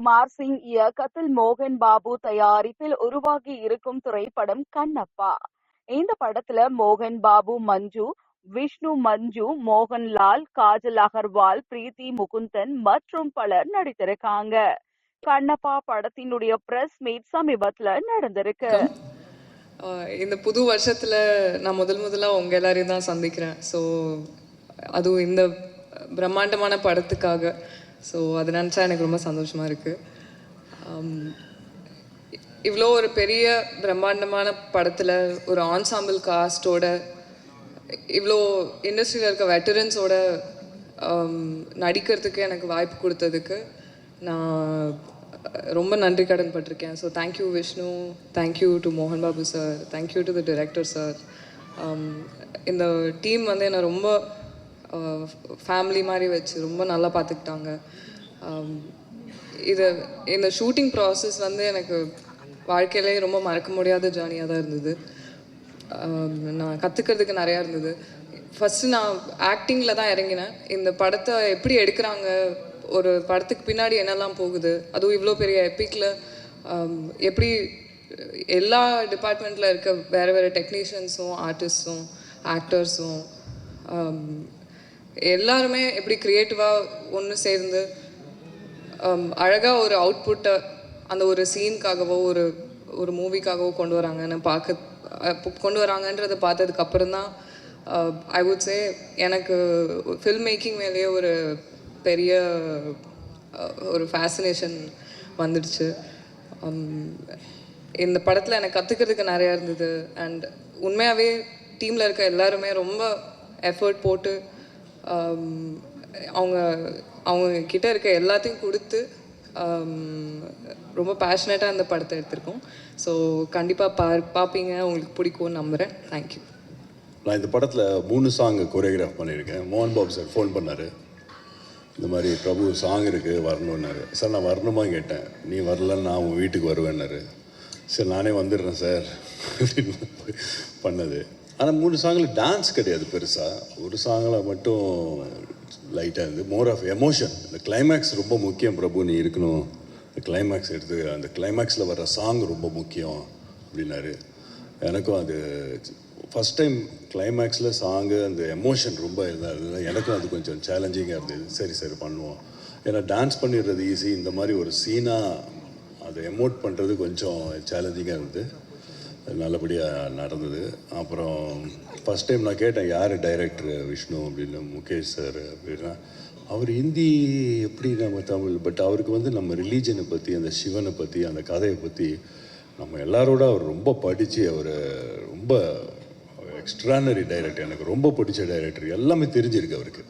குமார் சிங் இயக்கத்தில் மோகன் பாபு தயாரிப்பில் உருவாகி இருக்கும் திரைப்படம் கண்ணப்பா. இந்த படத்துல மோகன் பாபு மஞ்சு விஷ்ணு மஞ்சு மோகன்லால் காஜல் அகர்வால் பிரீத்தி முகுந்தன் மற்றும் பலர் நடித்திருக்காங்க. கண்ணப்பா படத்தினுடைய பிரஸ் மீட் சமீபத்துல நடந்திருக்கு. இந்த புது வருஷத்துல நான் முதல் முதலா உங்க எல்லாரையும் தான் சந்திக்கிறேன். ஸோ அதுவும் இந்த பிரம்மாண்டமான படத்துக்காக. ஸோ அதை நினச்சா எனக்கு ரொம்ப சந்தோஷமாக இருக்குது um, இவ்வளோ ஒரு பெரிய பிரம்மாண்டமான படத்தில் ஒரு ஆன்சாம்பிள் காஸ்டோட இவ்வளோ இண்டஸ்ட்ரியில் இருக்க வெட்டரன்ஸோட um, நடிக்கிறதுக்கு எனக்கு வாய்ப்பு கொடுத்ததுக்கு நான் ரொம்ப நன்றி கடன் பட்டிருக்கேன். So thank you Vishnu thank you to மோகன் Babu sir thank you to the director sir இந்த டீம் வந்து என்னை ரொம்ப ஃபேமிலி மாதிரி வச்சு ரொம்ப நல்லா பார்த்துக்கிட்டாங்க இதை இது இந்த ஷூட்டிங் ப்ராசஸ் வந்து எனக்கு வாழ்க்கையிலே ரொம்ப மறக்க முடியாத ஜேர்னியாக தான் இருந்தது. நான் கற்றுக்கிறதுக்கு நிறையா இருந்தது. ஃபஸ்ட்டு நான் ஆக்டிங்கில் தான் இறங்கினேன். இந்த படத்தை எப்படி எடுக்கிறாங்க? ஒரு படத்துக்கு பின்னாடி என்னெல்லாம் போகுது? அதுவும் இவ்வளோ பெரிய எப்பிக்கில் எப்படி எல்லா டிபார்ட்மெண்ட்டில் இருக்க வேறு வேறு டெக்னீஷியன்ஸும் ஆர்டிஸ்ட்ஸும் ஆக்டர்ஸும் எல்லாருமே எப்படி க்ரியேட்டிவாக ஒன்று சேர்ந்து அழகாக ஒரு அவுட்புட்டை அந்த ஒரு சீனுக்காகவோ ஒரு ஒரு மூவிக்காகவோ கொண்டு வராங்கன்னு பார்க்க கொண்டு வராங்கன்றதை பார்த்ததுக்கு அப்புறம் தான் ஐ வுட் சே எனக்கு ஃபில்ம் மேக்கிங் மேலேயே ஒரு பெரிய ஒரு ஃபேசினேஷன் வந்துடுச்சு. இந்த படத்தில் எனக்கு கற்றுக்கிறதுக்கு நிறையா இருந்தது. அண்ட் உண்மையாகவே டீமில் இருக்க எல்லாருமே ரொம்ப எஃபர்ட் போட்டு Um, அவங்க அவங்க கிட்ட இருக்க எல்லாத்தையும் கொடுத்து um, ரொம்ப பேஷனேட்டாக அந்த படத்தை எடுத்திருக்கோம். ஸோ கண்டிப்பாக பா பார்ப்பீங்க உங்களுக்கு பிடிக்கும் நம்புகிறேன் தேங்க்யூ நான் இந்த படத்தில் மூணு சாங் கொரியோகிராஃப் பண்ணியிருக்கேன். மோகன் பாபு சார் ஃபோன் பண்ணார். இந்த மாதிரி பிரபு சாங் இருக்குது வரணுன்னாரு சார் நான் வரணுமா? கேட்டேன். நீ வரலன்னு நான் உன் வீட்டுக்கு வருவேன்னாரு. சரி நானே வந்துடுறேன் சார். அப்படின்னு பண்ணது. ஆனால் மூணு சாங்கில் டான்ஸ் கிடையாது பெருசாக ஒரு சாங்கில் மட்டும் லைட்டாக இருந்து மோர் ஆஃப் எமோஷன் இந்த கிளைமேக்ஸ் ரொம்ப முக்கியம் பிரபு நீ இருக்கணும். இந்த கிளைமேக்ஸ் எடுத்து அந்த கிளைமேக்ஸில் வர்ற சாங் ரொம்ப முக்கியம் அப்படின்னாரு. எனக்கும் அது ஃபஸ்ட் டைம் கிளைமேக்ஸில் சாங்கு அந்த எமோஷன் ரொம்ப இதாக இருந்தது. எனக்கும் அது கொஞ்சம் சேலஞ்சிங்காக இருந்தது. சரி சரி பண்ணுவோம். ஏன்னா டான்ஸ் பண்ணிடுறது ஈஸி இந்த மாதிரி ஒரு சீனாக அதை எமோட் பண்ணுறது கொஞ்சம் சேலஞ்சிங்காக இருந்தது. நல்லபடியாக நடந்தது. அப்புறம் ஃபஸ்ட் டைம் நான் கேட்டேன் யார் டைரக்டர் விஷ்ணு அப்படின்னு முகேஷ் சார் அப்படின்னா அவர் ஹிந்தி எப்படி நம்ம தமிழ் பட் அவருக்கு வந்து நம்ம ரிலீஜனை பற்றி அந்த சிவனை பற்றி அந்த கதையை பற்றி நம்ம எல்லாரோட அவர் ரொம்ப படித்து அவர் ரொம்ப எக்ஸ்ட்ரானரி டைரக்டர் எனக்கு ரொம்ப பிடிச்ச டைரக்டர் எல்லாமே தெரிஞ்சிருக்கு அவருக்கு.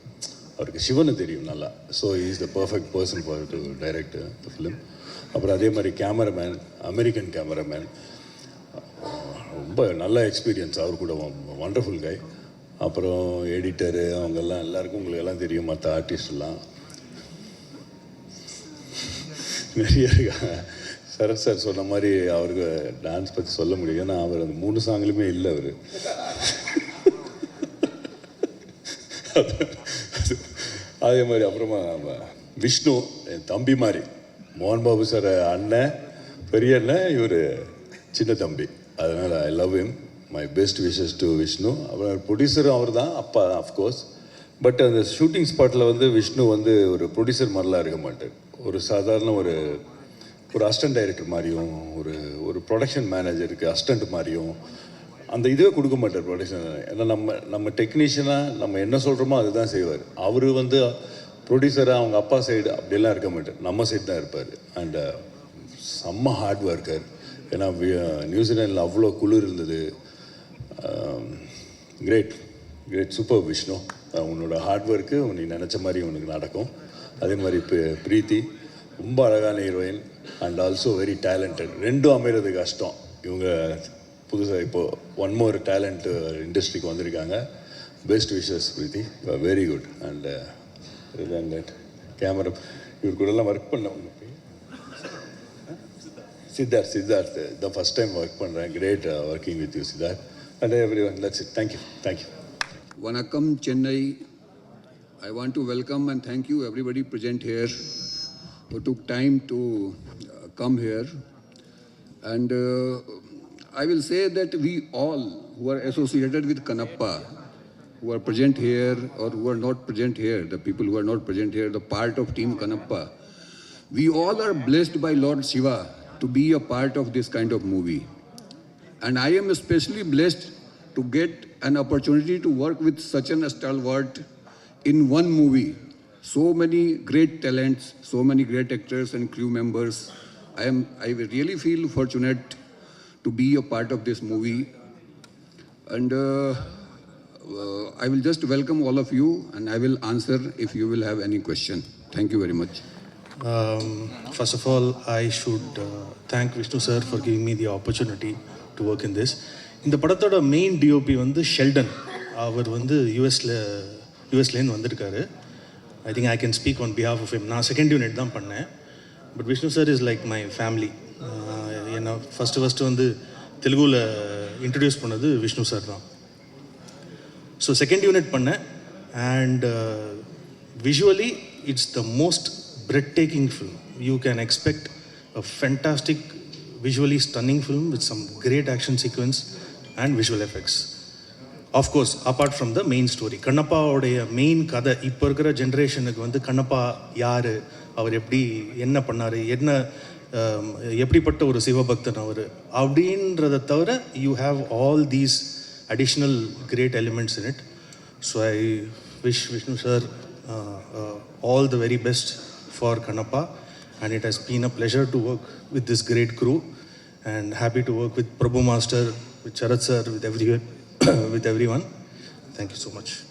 அவருக்கு சிவனை தெரியும் நல்லா. So is the perfect person for to direct the film அப்புறம் அதே மாதிரி கேமராமேன் அமெரிக்கன் கேமராமேன் ரொம்ப நல்ல எக்ஸ்பீரியன்ஸ் அவர் கூட வண்டர்ஃபுல் கை அப்புறம் எடிட்டரு அவங்கெல்லாம் எல்லாருக்கும் உங்களுக்கு எல்லாம் தெரியும் மற்ற ஆர்டிஸ்ட்லாம் நிறைய இருக்காங்க சரத் சார் சொன்ன மாதிரி அவருக்கு டான்ஸ் பற்றி சொல்ல முடியும் ஏன்னா அவர் அந்த மூணு சாங்லையுமே இல்லை அவர். அதே மாதிரி அப்புறமா விஷ்ணு என் தம்பி மாதிரி. மோகன் பாபு சார் அண்ணன் பெரிய அண்ணன் இவர் சின்ன தம்பி அதனால் I love him. My best wishes to Vishnu அப்புறம் ப்ரொடியூசரும் அவர் தான் அப்பா அஃப்கோர்ஸ் பட் அந்த ஷூட்டிங் ஸ்பாட்டில் வந்து விஷ்ணு வந்து ஒரு ப்ரொடியூசர் மாதிரிலாம் இருக்க மாட்டார். ஒரு சாதாரண ஒரு ஒரு அஸ்டன்ட் டைரக்டர் மாதிரியும் ஒரு ஒரு ப்ரொடக்ஷன் மேனேஜருக்கு அஸ்டண்ட் மாதிரியும் அந்த இதுவே கொடுக்க மாட்டார் ப்ரொடக்ஷன் ஏன்னா நம்ம நம்ம டெக்னீஷியனாக நம்ம என்ன சொல்கிறோமோ அதுதான் செய்வார். அவர் வந்து ப்ரொடியூசராக அவங்க அப்பா சைடு அப்படியெல்லாம் இருக்க மாட்டார். நம்ம சைடு தான் இருப்பார். அண்ட் uh, செம்ம ஹார்ட் ஒர்க்கர் ஏன்னா நியூசிலாண்டில் அவ்வளோ குளிர் இருந்தது. கிரேட் கிரேட் சூப்பர் விஷ்ணு உன்னோட ஹார்ட் ஒர்க்கு நீ நினச்ச மாதிரி உனக்கு நடக்கும். அதே மாதிரி இப்போ பிரீத்தி ரொம்ப அழகான heroine and also very talented ரெண்டும் அமைகிறது கஷ்டம். இவங்க புதுசாக இப்போது ஒன் மோர் டேலண்ட் இண்டஸ்ட்ரிக்கு வந்திருக்காங்க. Best wishes Preethi. Very good and that camera இவர் கூடலாம் ஒர்க் பண்ண Siddharth Siddharth the first time work பண்ணுறேன் great working with you Siddharth and everyone that's it thank you thank you Vanakkam, Chennai. I want to welcome and thank you, everybody present here, who took time to uh, come here. And uh, I will say that we all who are associated with Kanappa, who are present here or who are not present here, the people who are not present here, the part of Team Kanappa, we all are blessed by Lord Shiva to be a part of this kind of movie. And I am especially blessed to get an opportunity to work with such an stalwart in one movie. So many great talents, so many great actors and crew members. I am I really feel fortunate to be a part of this movie. And uh, uh, I will just welcome all of you and I will answer if you will have any question. Thank you very much. Um, first of all, I should uh, thank Vishnu sir for giving me the opportunity to work in this. இந்த படத்தோட main DOP வந்து Sheldon அவர் வந்து யூஎஸில் யூஎஸ்லேருந்து வந்திருக்காரு. I think I can speak on behalf of him நான் second unit தான் பண்ணேன். But Vishnu sir is like my family என்னை ஃபஸ்ட்டு ஃபஸ்ட்டு வந்து தெலுங்குவில் இன்ட்ரடியூஸ் பண்ணது விஷ்ணு சார் தான். ஸோ செகண்ட் யூனிட் பண்ணேன். And visually it's the most bred film you can expect a fantastic visually stunning film with some great action sequence and visual effects of course apart from the main story கண்ணப்பாவுடைய main கதை இப்போ இருக்கிற ஜென்ரேஷனுக்கு வந்து கண்ணப்பா யார்? அவர் எப்படி என்ன பண்ணார்? என்ன எப்படிப்பட்ட ஒரு சிவபக்தன் அவர்? அப்படின்றத தவிர you have all these additional great elements in it so I wish Vishnu sir all the very best for Kanappa, and it has been a pleasure to work with this great crew, and happy to work with Prabhu Master, with Charat sir, with everyone, with everyone. Thank you so much.